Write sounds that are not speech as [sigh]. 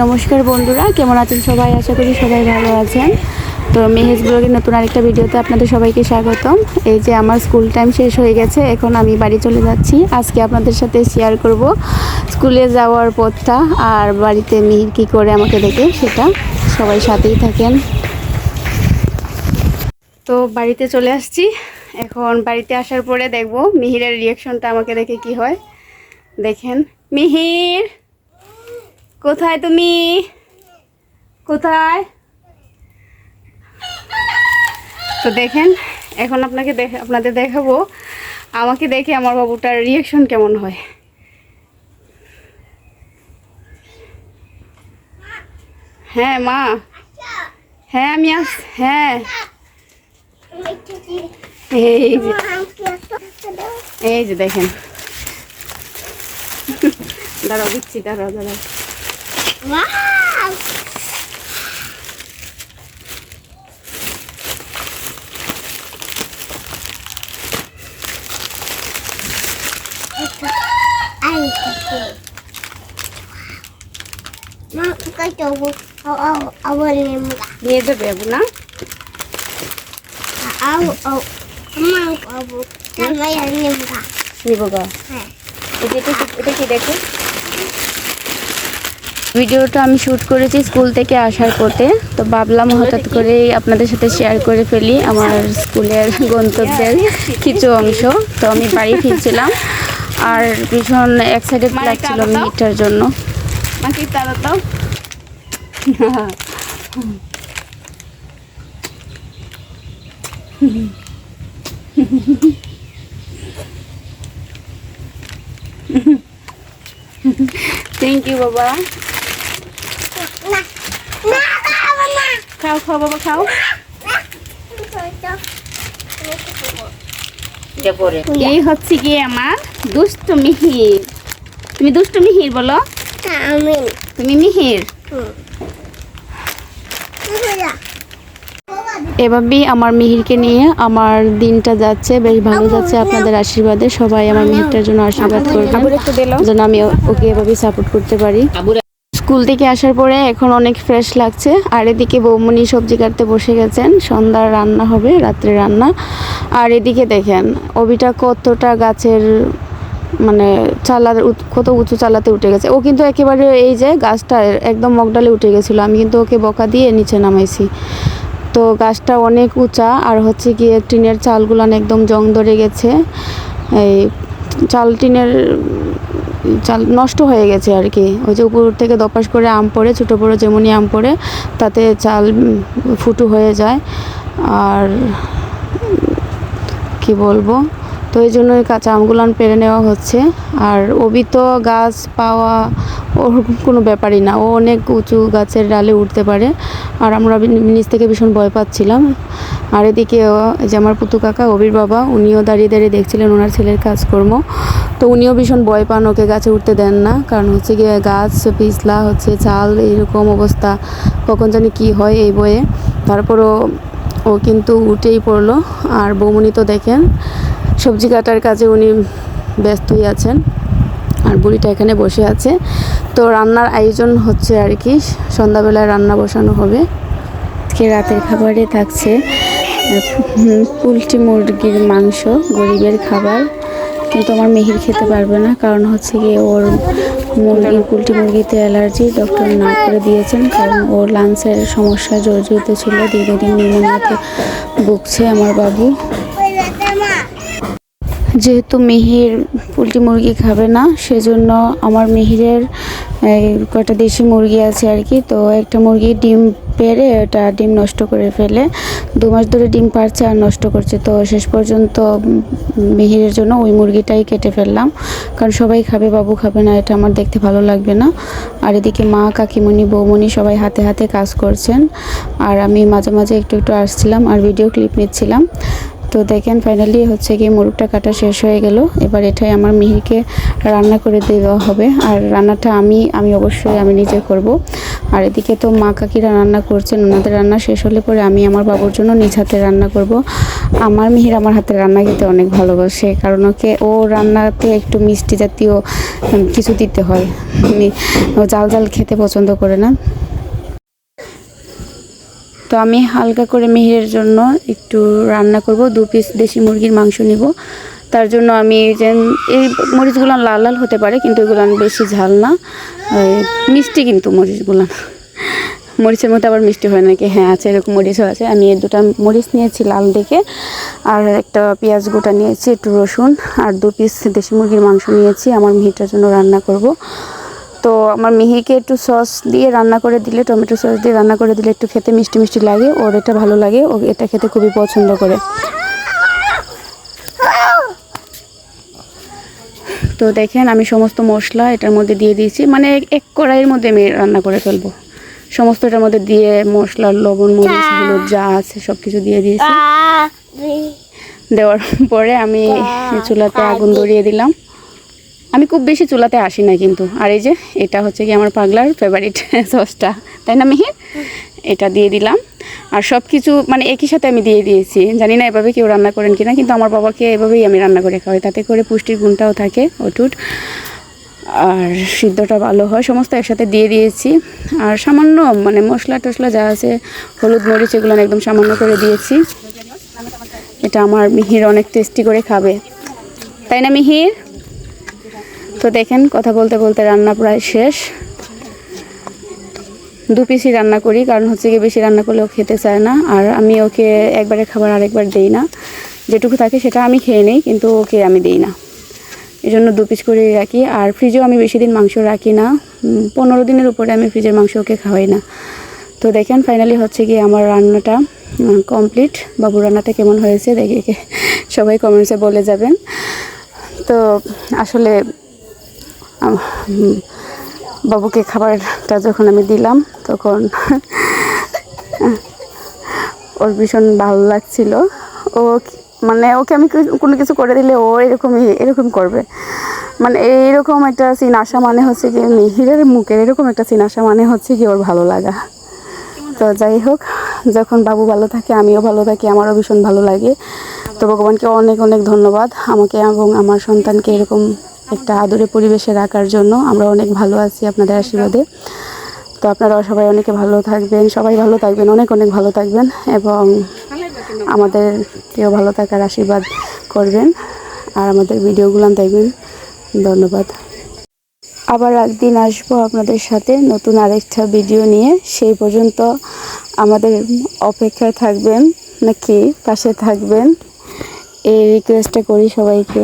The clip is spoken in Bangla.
নমস্কার বন্ধুরা, কেমন আছেন সবাই? আশা করি সবাই ভালো আছেন। তো মেহেজ ব্লগের নতুন আরেকটা ভিডিওতে আপনাদের সবাইকে স্বাগতম। এই যে আমার স্কুল টাইম শেষ হয়ে গেছে, এখন আমি বাড়ি চলে যাচ্ছি। আজকে আপনাদের সাথে শেয়ার করব স্কুলে যাওয়ার পথটা আর বাড়িতে মিহির কী করে আমাকে দেখে সেটা। সবাই সাথেই থাকেন। তো বাড়িতে চলে আসছি। এখন বাড়িতে আসার পরে দেখব মিহিরের রিয়াকশনটা আমাকে দেখে কি হয়। দেখেন, মিহির! কোথায় তুমি? কোথায়? তো দেখেন, এখন আপনাকে দেখ আপনাদের দেখাবো, আমাকে দেখে আমার বাবুটার রিয়াকশন কেমন হয়। হ্যাঁ মা। হ্যাঁ আমি আস হ্যাঁ। এই যে। এই যে দেখেন। দাঁড়াও, দিচ্ছি, দাঁড়াও দাঁড়াও। Wow. Air kecil. Mak, kita coba awalnya muka. Dia ada ya, Buna? Aw, aw. Aku yang ini muka. Ini buka. Itu, itu, itu, itu. ভিডিওটা আমি শ্যুট করেছি স্কুল থেকে আসার পথে। তো ভাবলাম হঠাৎ করেই আপনাদের সাথে শেয়ার করে ফেলি আমার স্কুলের গন্তব্যের কিছু অংশ। তো আমি বাড়ি ফিরছিলাম আর ভীষণ এক্সাইটেড লাগছিল মিটার জন্য। থ্যাংক ইউ বাবা। খাও খাও বাবা খাও এই হচ্ছে গিয়ে আমার দুষ্ট মিহির তুমি দুষ্ট মিহির বলো তুমি মিহির এভাবেই আমার মিহিরকে নিয়ে আমার দিনটা যাচ্ছে বেশ ভালো যাচ্ছে আপনাদের আশীর্বাদে সবাই আমার মিহিরটার জন্য আশীর্বাদ করবেন যেন আমি ওকে এভাবেই সাপোর্ট করতে পারি স্কুল থেকে আসার পরে এখন অনেক ফ্রেশ লাগছে। আর এদিকে বৌমনি সবজি কাটতে বসে গেছেন। সন্ধ্যার রান্না হবে রাত্রে রান্না। আর এদিকে দেখেন, অবিটা কতটা গাছের মানে চালার কত উঁচু চালাতে উঠে গেছে। ও কিন্তু একেবারে এই যে গাছটা একদম মগডালে উঠে গেছিল। আমি কিন্তু ওকে বকা দিয়ে নিচে নামাইছি। তো গাছটা অনেক উঁচা, আর হচ্ছে গিয়ে টিনের চালগুলো একদম জং ধরে গেছে। এই চাল টিনের চাল নষ্ট হয়ে গেছে আর কি। ওই যে উপর থেকে দপাস করে আম পড়ে, ছোটো বড়ো যেমনই আম পড়ে, তাতে চাল ফুটু হয়ে যায়। আর কি বলব? তো এই জন্য ওই কাঁচা আমগুলান পেরে নেওয়া হচ্ছে। আর ওবি তো গাছ পাওয়া ওর কোনো ব্যাপারই না। ও অনেক উঁচু গাছের ডালে উঠতে পারে। আর আমরা নিচ থেকে ভীষণ ভয় পাচ্ছিলাম। আর এদিকে এই যে আমার পুতু কাকা, অবির বাবা, উনিও দাঁড়িয়ে দাঁড়িয়ে দেখছিলেন ওনার ছেলের কাজকর্ম। তো উনিও ভীষণ ভয় পান ওকে গাছে উঠতে দেন না। কারণ হচ্ছে গিয়ে গাছ পিছলা, হচ্ছে চাল এইরকম অবস্থা। কখন জানি কি হয় এই বয়ে। তারপরও ও কিন্তু উঠেই পড়ল। আর বৌমনি তো দেখেন সবজি কাটার কাজে উনি ব্যস্তই আছেন আর বুড়িটা এখানে বসে আছে। তো রান্নার আয়োজন হচ্ছে আর কি, সন্ধ্যাবেলায় রান্না বসানো হবে। আজকে রাতের খাবারে থাকছে পোলট্রি মুরগির মাংস, গরিবের খাবার। কিন্তু আমার মেহির খেতে পারবে না, কারণ হচ্ছে গিয়ে ওর মুরগি, পোলট্রি মুরগিতে অ্যালার্জি, ডক্টর না করে দিয়েছেন, কারণ ওর লাঞ্চের সমস্যা জর্জরিত ছিল, দীর্ঘদিন নিউমোনিয়াতে ভুগছে আমার বাবু। যেহেতু মিহির পোলট্রি মুরগি খাবে না, সেজন্য আমার মিহিরের কয়টা দেশি মুরগি আছে আর কি, তো একটা মুরগি ডিম পেড়ে ওটা ডিম নষ্ট করে ফেলে, দু মাস ধরে ডিম পারছে আর নষ্ট করছে, তো শেষ পর্যন্ত মিহিরের জন্য ওই মুরগিটাই কেটে ফেললাম, কারণ সবাই খাবে, বাবু খাবে না, এটা আমার দেখতে ভালো লাগবে না। আর এদিকে মা, কাকিমণি, বৌমণি সবাই হাতে হাতে কাজ করছেন, আর আমি মাঝে মাঝে একটু একটু আসছিলাম আর ভিডিও ক্লিপ নিচ্ছিলাম। তো দেখেন ফাইনালি হচ্ছে গিয়ে মুরগটা কাটা শেষ হয়ে গেল। এবার এটাই আমার মিহিরকে রান্না করে দেওয়া হবে। আর রান্নাটা আমি আমি অবশ্যই আমি নিজে করব। আর এদিকে তো মা কাকিরা রান্না করছেন, ওনাদের রান্না শেষ হলে পরে আমি আমার বাবুর জন্য নিজ হাতে রান্না করব। আমার মিহির আমার হাতে রান্না খেতে অনেক ভালোবাসে, কারণ ওকে ও রান্নাতে একটু মিষ্টি জাতীয় কিছু দিতে হয়। জাল জাল খেতে পছন্দ করে না। তো আমি হালকা করে মিহিরের জন্য একটু রান্না করব। দু পিস দেশি মুরগির মাংস নিব। তার জন্য আমি যে, এই মরিচগুলো লাল লাল হতে পারে, কিন্তু এগুলো বেশি ঝাল না। মিষ্টি কিন্তু মরিচগুলো। মরিচের মধ্যে আবার মিষ্টি হয় নাকি? হ্যাঁ আছে, এরকম মরিচও আছে। আমি এই দুটা মরিচ নিয়েছি লাল দেখে আর একটা পেঁয়াজ গোটা নিয়েছি, একটু রসুন, আর দু পিস দেশি মুরগির মাংস নিয়েছি। আমার মিহিটার জন্য রান্না করব। তো আমার মিহিকে একটু সস দিয়ে রান্না করে দিলে টমেটো সস দিয়ে রান্না করে দিলে একটু খেতে মিষ্টি মিষ্টি লাগে ওর এটা ভালো লাগে ও এটা খেতে খুবই পছন্দ করে। তো দেখেন আমি সমস্ত মশলা এটার মধ্যে দিয়ে দিয়েছি মানে এক- কড়াইয়ের মধ্যে আমি রান্না করে ফেলব। সমস্ত এটার মধ্যে দিয়ে মশলা লবণ মরিচ হলুদ যা আছে সব কিছু দিয়ে দিয়েছি। দেওয়ার পরে আমি চুলাতে আগুন ধরিয়ে দিলাম। আমি খুব বেশি চুলাতে আসি না কিন্তু। আর এই যে, এটা হচ্ছে কি আমার পাগলার ফেভারিট সসটা [laughs] তাই না, মিহির? এটা দিয়ে দিলাম। আর সব কিছু মানে একই সাথে আমি দিয়ে দিয়েছি। জানি না এভাবে কেউ রান্না করেন কিনা, কিন্তু আমার বাবাকে এভাবেই আমি রান্না করে খাওয়াই। তাতে করে পুষ্টির গুণটাও থাকে অটুট। আর সিদ্ধটা ভালো হয়, সমস্ত একসাথে দিয়ে দিয়েছি। আর সামান্য মানে মশলা টশলা যা আছে, হলুদ মরিচ, এগুলো একদম সামান্য করে দিয়েছি। এটা আমার মিহির অনেক টেস্টি করে খাবে। তাই না, মিহির? তো দেখেন, কথা বলতে বলতে রান্না প্রায় শেষ। দু পিসই রান্না করি, কারণ হচ্ছে কি বেশি রান্না করলে ও খেতে চায় না, আর আমি ওকে একবারে খাবার আরেকবার দেই না। যেটুকু থাকে সেটা আমি খেয়ে নিই, কিন্তু ওকে আমি দেই না। এই জন্য দু পিস করে রাখি, আর ফ্রিজেও আমি বেশি দিন মাংস রাখি না। পনেরো দিনের উপরে আমি ফ্রিজের মাংস ওকে খাওয়াই না। তো দেখেন ফাইনালি হচ্ছে কি আমার রান্নাটা কমপ্লিট বাবু রান্নাটা কেমন হয়েছে, দেখে সবাই কমেন্টসে বলে যাবেন। তো আসলে বাবুকে খাবারটা যখন আমি দিলাম, তখন ওর ভীষণ ভালো লাগছিল। ও মানে ওকে আমি কোনো কিছু করে দিলে ও এরকমই, এরকম করবে। মানে এইরকম একটা সিন আসা মানে হচ্ছে কি, মিহিরের মুখের এরকম একটা সিন আসা মানে হচ্ছে কি ওর ভালো লাগা। তো যাই হোক, যখন বাবু ভালো থাকে, আমিও ভালো থাকি, আমারও ভীষণ ভালো লাগে। তো ভগবানকে অনেক অনেক ধন্যবাদ। আমাকে এবং আমার সন্তানকে এরকম একটা আদরে পরিবেশে রাখার জন্য আমরা অনেক ভালো আছি আপনাদের আশীর্বাদে। তো আপনারাও সবাই অনেকে ভালো থাকবেন, সবাই ভালো থাকবেন, অনেক অনেক ভালো থাকবেন এবং আমাদের কেউ ভালো থাকার আশীর্বাদ করবেন। আর আমাদের ভিডিওগুলো দেখবেন। ধন্যবাদ। আবার একদিন আসব আপনাদের সাথে নতুন আরেকটা ভিডিও নিয়ে। সেই পর্যন্ত আমাদের অপেক্ষায় থাকবেন, নাকি পাশে থাকবেন? এই রিকোয়েস্টটা করি সবাইকে।